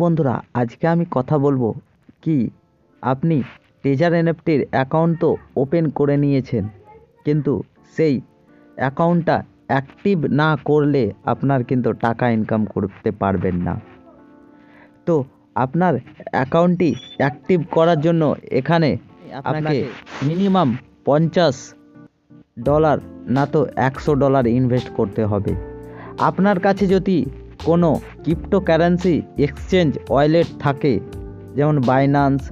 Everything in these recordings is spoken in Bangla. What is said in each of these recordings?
বন্ধুরা আজকে আমি কথা বলব কি? আপনি টেজার এনএফটির অ্যাকাউন্ট তো ওপেন করে নিয়েছেন কিন্তু সেই অ্যাকাউন্টটা অ্যাক্টিভ না করলে আপনার কিন্তু টাকা ইনকাম করতে পারবেন না। তো আপনার অ্যাকাউন্টটি অ্যাক্টিভ করার জন্য এখানে আপনাকে মিনিমাম পঞ্চাশ ডলার না তো একশো ডলার ইনভেস্ট করতে হবে। আপনার কাছে যদি কোনো ক্রিপ্টো কারেন্সি এক্সচেঞ্জ ওয়ালেট থাকে, যেমন Binance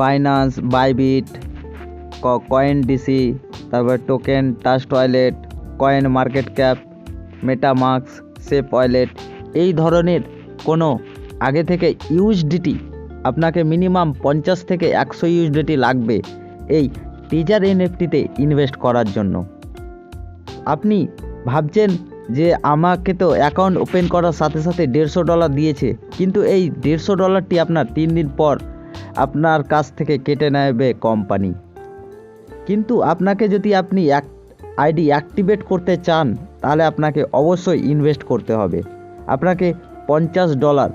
Binance Bybit coin DC তারপর token trust wallet coin market cap MetaMask safe wallet এই ধরনের কোনো আগে থেকে ইউএসডিটি আপনাকে মিনিমাম পঞ্চাশ থেকে একশো ইউএসডিটি লাগবে। এই টিজার এনএফটিতে ইনভেস্ট করার জন্য। আপনি ভাবছেন যে আমাকে তো অ্যাকাউন্ট ওপেন করার সাথে সাথে দেড়শো ডলার দিয়েছে, কিন্তু এই দেড়শো ডলারটি আপনার তিন দিন পর আপনার কাছ থেকে কেটে নেবে কোম্পানি। কিন্তু আপনাকে যদি আপনি এক আইডি অ্যাক্টিভেট করতে চান, তাহলে আপনাকে অবশ্যই ইনভেস্ট করতে হবে। আপনাকে পঞ্চাশ ডলার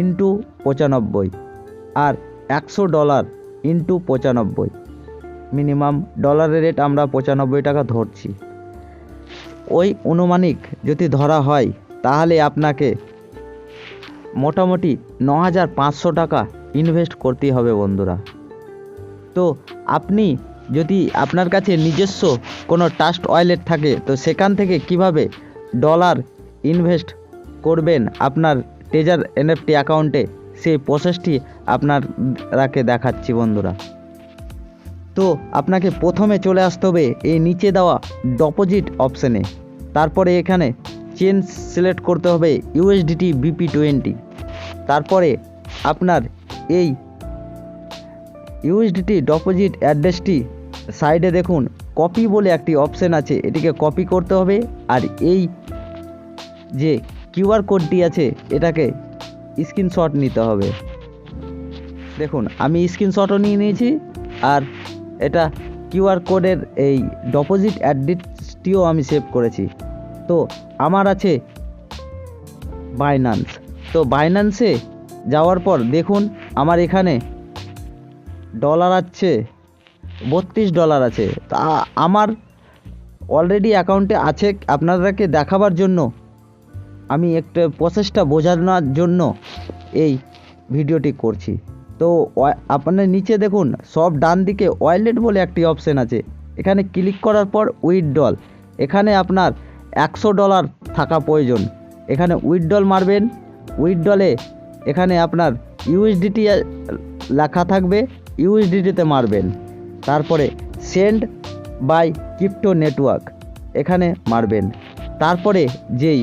ইন্টু পঁচানব্বই আর একশো ডলার ইন্টু পঁচানব্বই। মিনিমাম ডলারের রেট আমরা পঁচানব্বই টাকা ধরছি। ওই অনুমানিক যদি ধরা হয়, তাহলে আপনাকে মোটামুটি ন হাজার পাঁচশো টাকা ইনভেস্ট করতেই হবে বন্ধুরা। তো আপনি যদি আপনার কাছে নিজস্ব কোনো ট্রাস্ট ওয়ালেট থাকে, তো সেখান থেকে কীভাবে ডলার ইনভেস্ট করবেন আপনার টেজার এনএফটি অ্যাকাউন্টে সেই প্রসেসটি আপনারাকে দেখাচ্ছি বন্ধুরা। তো আপনাকে প্রথমে চলে আসতে হবে এই নিচে দেওয়া ডপোজিট অপশানে তারপরে এখানে চেন সিলেক্ট করতে হবে ইউএসডিটি বিপি টোয়েন্টি তারপরে আপনার এই ইউএসডিটি ডপোজিট অ্যাড্রেসটি সাইডে দেখুন কপি বলে একটি অপশান আছে, এটিকে কপি করতে হবে, আর এই যে কিউআর কোডটি আছে, এটাকে স্ক্রিনশট নিতে হবে। দেখুন, আমি স্ক্রিনশটও নিয়ে নিয়েছি, আর এটা কিউআর কোডের এই ডপোজিট অ্যাড্রেসটিও আমি সেভ করেছি। তো আমার আছে বাইনান্স তো বাইনান্সে যাওয়ার পর দেখুন, আমার এখানে ডলার আছে, বত্রিশ ডলার আছে। তা আমার অলরেডি অ্যাকাউন্টে আছে আপনাদেরকে দেখাবার জন্য। আমি একটা প্রসেসটা বোঝানোর জন্য এই ভিডিওটি করছি। তো আপনার নিচে দেখুন, সব ডান দিকে ওয়ালেট বলে একটি অপশান আছে। এখানে ক্লিক করার পর উইথড্রল এখানে আপনার একশো ডলার থাকা প্রয়োজন। এখানে উইথড্রল মারবেন। উইথড্রলে এখানে আপনার ইউএসডিটি লেখা থাকবে ইউএসডিটিতে মারবেন। তারপরে সেন্ড বাই ক্রিপ্টো নেটওয়ার্ক এখানে মারবেন। তারপরে যেই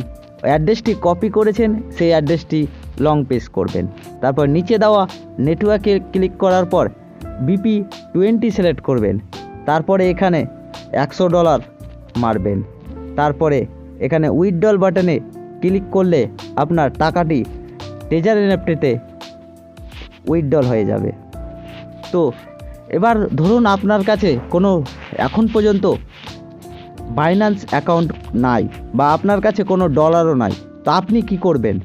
অ্যাড্রেসটি কপি করেছেন, সেই অ্যাড্রেসটি লং পেস করবেন। তারপর নিচে দেওয়া নেটওয়ার্কে ক্লিক করার পর বিপি টোয়েন্টি সিলেক্ট করবেন। তারপরে এখানে একশো ডলার মারবেন। তারপরে এখানে উইথড্রল বাটনে ক্লিক করলে আপনার টাকাটি ট্রেজার এনএফটিতে উইথড্রল হয়ে যাবে। তো এবার ধরুন আপনার কাছে কোনো এখন পর্যন্ত বাইন্যান্স অ্যাকাউন্ট নাই বা আপনার কাছে কোনো ডলারও নাই। তো আপনি কি করবেন?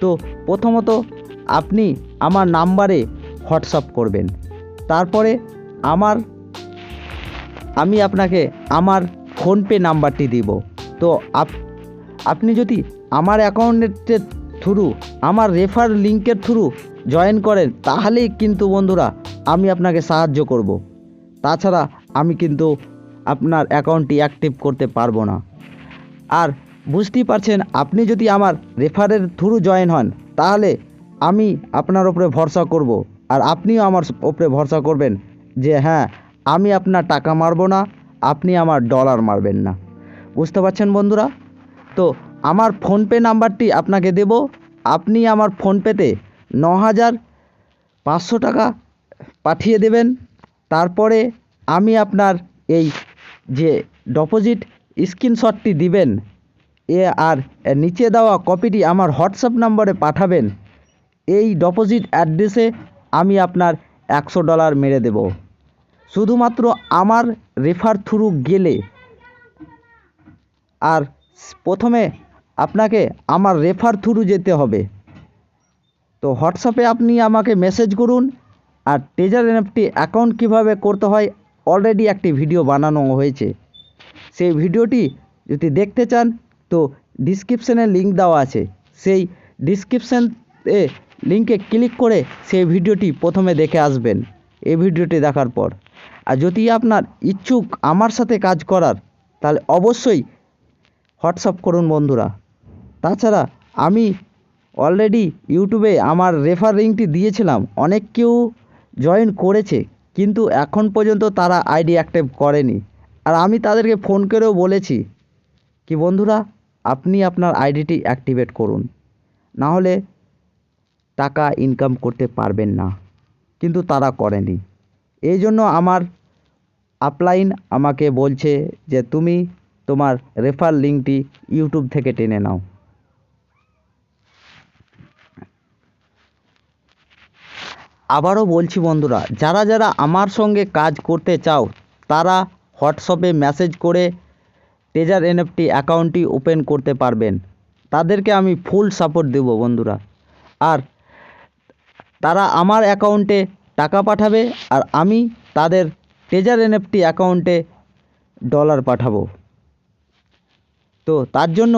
তো প্রথমত আপনি আমার নাম্বারে হোয়াটসঅ্যাপ করবেন। তারপরে আমার, আমি আপনাকে আমার ফোনপে নাম্বারটি দিব। তো আপ, আপনি যদি আমার অ্যাকাউন্টের থ্রু, আমার রেফার লিঙ্কের থ্রু জয়েন করেন, তাহলেই কিন্তু বন্ধুরা আমি আপনাকে সাহায্য করব। তাছাড়া আমি কিন্তু আপনার অ্যাকাউন্টটি অ্যাক্টিভ করতে পারব না। আর বুঝতেই পারছেন, আপনি যদি আমার রেফারের থ্রু জয়েন হন, তাহলে আমি আপনার ওপরে ভরসা করব আর আপনিও আমার ওপরে ভরসা করবেন যে হ্যাঁ আমি আপনার টাকা মারবো না, আপনি আমার ডলার মারবেন না। বুঝতে পারছেন বন্ধুরা? তো আমার ফোনপে নাম্বারটি আপনাকে দেব। আপনি আমার ফোনপেতে ন হাজার পাঁচশো টাকা পাঠিয়ে দেবেন। তারপরে আমি আপনার এই যে ডপোজিট স্ক্রিনশটটি দিবেন, এ আর নিচে দেওয়া কপিটি আমার হোয়াটসঅ্যাপ নম্বরে পাঠাবেন। এই ডপোজিট অ্যাড্রেসে আমি আপনার একশো ডলার মেরে দেব। শুধুমাত্র আমার রেফার থ্রু গেলে আর প্রথমে আপনাকে আমার রেফার থ্রু যেতে হবে। তো হোয়াটসঅ্যাপে আপনি আমাকে মেসেজ করুন, আর টেজার এনএফটি অ্যাকাউন্ট কীভাবে করতে হয় অলরেডি একটি ভিডিও বানানো হয়েছে। সেই ভিডিওটি যদি দেখতে চান, তো ডিসক্রিপশানে লিঙ্ক দেওয়া আছে। সেই ডিসক্রিপশান এ লিঙ্কে ক্লিক করে সেই ভিডিওটি প্রথমে দেখে আসবেন। এই ভিডিওটি দেখার পর। আর যদি আপনার ইচ্ছুক আমার সাথে কাজ করার, তাহলে অবশ্যই হোয়াটসঅ্যাপ করুন বন্ধুরা। তাছাড়া আমি অলরেডি ইউটিউবে আমার রেফার লিঙ্কটি দিয়েছিলাম। অনেক কেউ জয়েন করেছে, কিন্তু এখন পর্যন্ত তারা আইডি অ্যাক্টিভ করেনি। আর আমি তাদেরকে ফোন করেও বলেছি কি বন্ধুরা, আপনি আপনার আইডিটি অ্যাক্টিভেট করুন। না হলে টাকা ইনকাম করতে পারবেন না। কিন্তু তারা করেনি। এই জন্য আমার আপলাইন আমাকে বলছে যে, তুমি তোমার রেফার লিঙ্কটি ইউটিউব থেকে টেনে নাও। আবারও বলছি বন্ধুরা, যারা যারা আমার সঙ্গে কাজ করতে চাও, তারা হোয়াটসঅ্যাপে মেসেজ করে টেজার এনএফটি অ্যাকাউন্টটি ওপেন করতে পারবেন। তাদেরকে আমি ফুল সাপোর্ট দেবো বন্ধুরা। আর তারা আমার অ্যাকাউন্টে টাকা পাঠাবে আর আমি তাদের টেজার এনএফটি অ্যাকাউন্টে ডলার পাঠাবো। তো তার জন্য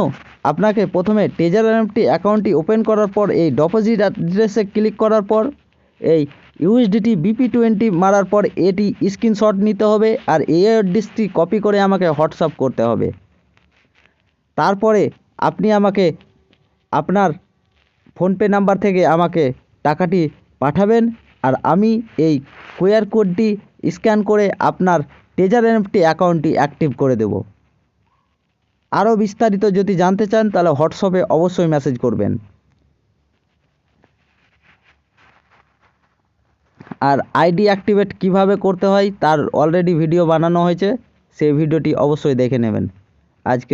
আপনাকে প্রথমে টেজার এনএফটি অ্যাকাউন্টটি ওপেন করার পর, এই ডপোজিট অ্যাড্রেসে ক্লিক করার পর, এই ইউএসডিটি বিপি টোয়েন্টি মারার পর এটি স্ক্রিনশট নিতে হবে আর এই অ্যাড্রেসটি কপি করে আমাকে হোয়াটসঅ্যাপ করতে হবে। তারপরে আপনি আমাকে, আপনার ফোনপে নাম্বার থেকে আমাকে টাকাটি পাঠাবেন আর আমি এই কিউআর কোডটি স্ক্যান করে আপনার টেজার এনএফটি অ্যাকাউন্টটি অ্যাক্টিভ করে দেব। আরও বিস্তারিত যদি জানতে চান, তাহলে হোয়াটসঅ্যাপে অবশ্যই মেসেজ করবেন। আর আইডি অ্যাক্টিভেট কীভাবে করতে হয়, তার অলরেডি ভিডিও বানানো হয়েছে, সেই ভিডিওটি অবশ্যই দেখে নেবেন। আজকের